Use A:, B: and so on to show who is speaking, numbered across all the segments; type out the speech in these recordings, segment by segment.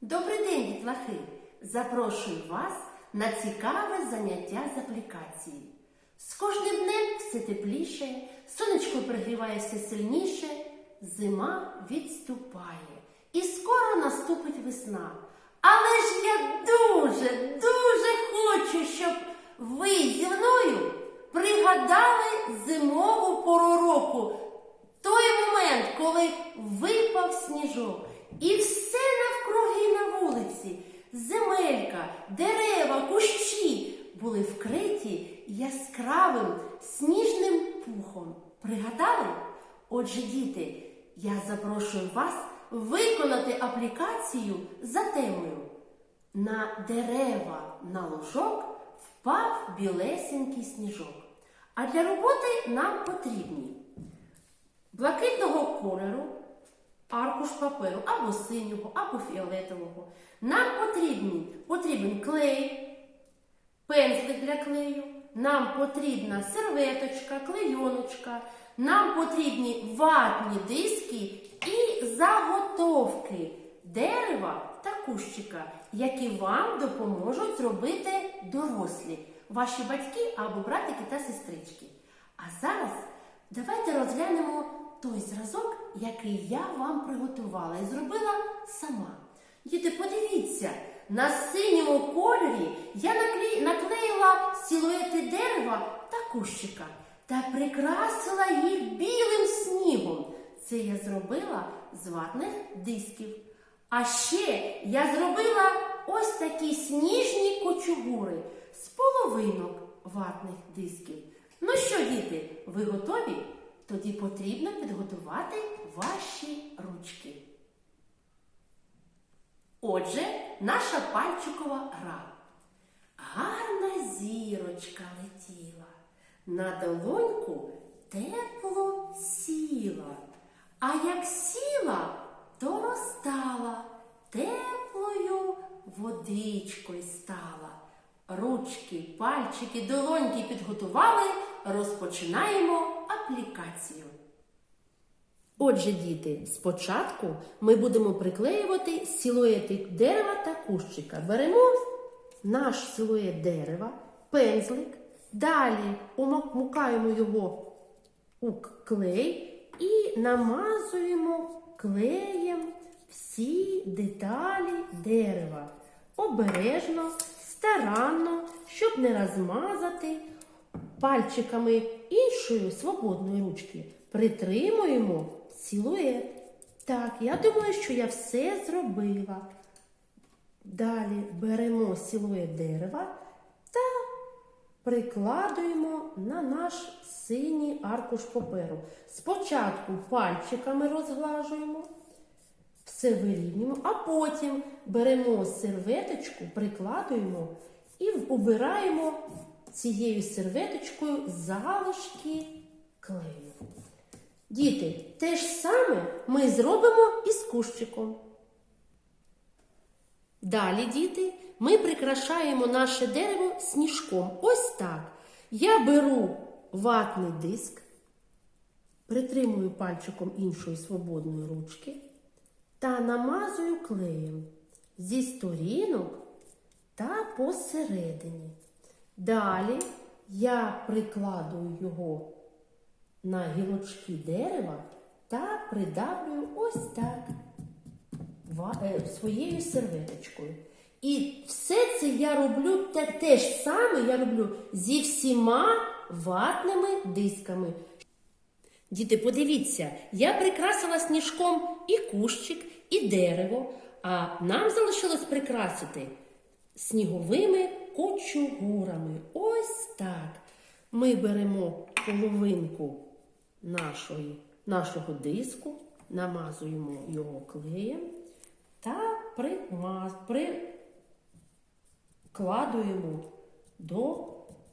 A: Добрий день, дітлахи! Запрошую вас на цікаве заняття з аплікації. З кожним днем все тепліше, сонечко пригріває все сильніше, зима відступає. І скоро наступить весна. Але ж я дуже, дуже хочу, щоб ви зі мною пригадали зимову пору року. Той момент, коли випав сніжок, і все земелька, дерева, кущі були вкриті яскравим сніжним пухом. Пригадали? Отже, діти, я запрошую вас виконати аплікацію за темою. На дерева на лужок впав білесенький сніжок. А для роботи нам потрібні блакитного кольору, аркуш паперу або синього, або фіолетового. Нам потрібні, потрібен клей, пензлик для клею, нам потрібна серветочка, клейоночка, нам потрібні ватні диски і заготовки дерева та кущика, які вам допоможуть зробити дорослі, ваші батьки або братики та сестрички. А зараз давайте розглянемо той зразок, який я вам приготувала і зробила сама. Діти, подивіться, на синьому кольорі я наклеїла силуети дерева та кущика та прикрасила їх білим снігом. Це я зробила з ватних дисків. А ще я зробила ось такі сніжні кочугури з половинок ватних дисків. Ну що, діти, ви готові? Тоді потрібно підготувати ваші ручки. Отже, наша пальчикова гра. Гарна зірочка летіла, на долоньку тепло сіла, а як сіла, то розтала, теплою водичкою стала. Ручки, пальчики, долоньки підготували, розпочинаємо аплікацію. Отже, діти, спочатку ми будемо приклеювати силуети дерева та кущика. Беремо наш силует дерева, пензлик, далі умокаємо його у клей і намазуємо клеєм всі деталі дерева. Обережно, старанно, щоб не розмазати пальчиками іншої свободної ручки притримуємо силует. Так, я думаю, що я все зробила. Далі беремо силует дерева та прикладуємо на наш синій аркуш паперу. Спочатку пальчиками розглажуємо, все вирівнюємо, а потім беремо серветочку, прикладуємо і убираємо цією серветочкою залишки клею. Діти, те ж саме ми зробимо і з кущиком. Далі, діти, ми прикрашаємо наше дерево сніжком. Ось так. Я беру ватний диск, притримую пальчиком іншої свободної ручки та намазую клеєм зі сторінок та посередині. Далі я прикладую його на гілочки дерева та придавлюю ось так е, своєю серветочкою. І все це я роблю те, те ж саме я роблю зі всіма ватними дисками. Діти, подивіться, я прикрасила сніжком і кущик, і дерево, а нам залишилось прикрасити сніговими кочугурами. Ось так. Ми беремо половинку нашої, нашого диску, намазуємо його клеєм та примаз, прикладуємо до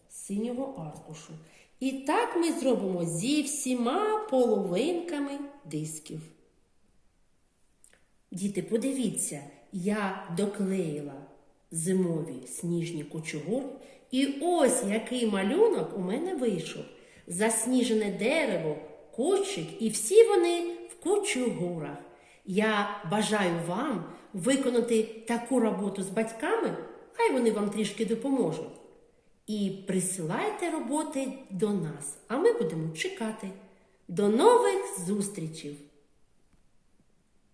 A: синього аркушу. І так ми зробимо зі всіма половинками дисків. Діти, подивіться, я доклеїла зимові сніжні кочугури, і ось який малюнок у мене вийшов. Засніжене дерево, кущик, і всі вони в кучугурах. Я бажаю вам виконати таку роботу з батьками, хай вони вам трішки допоможуть. І присилайте роботи до нас, а ми будемо чекати. До нових зустрічей!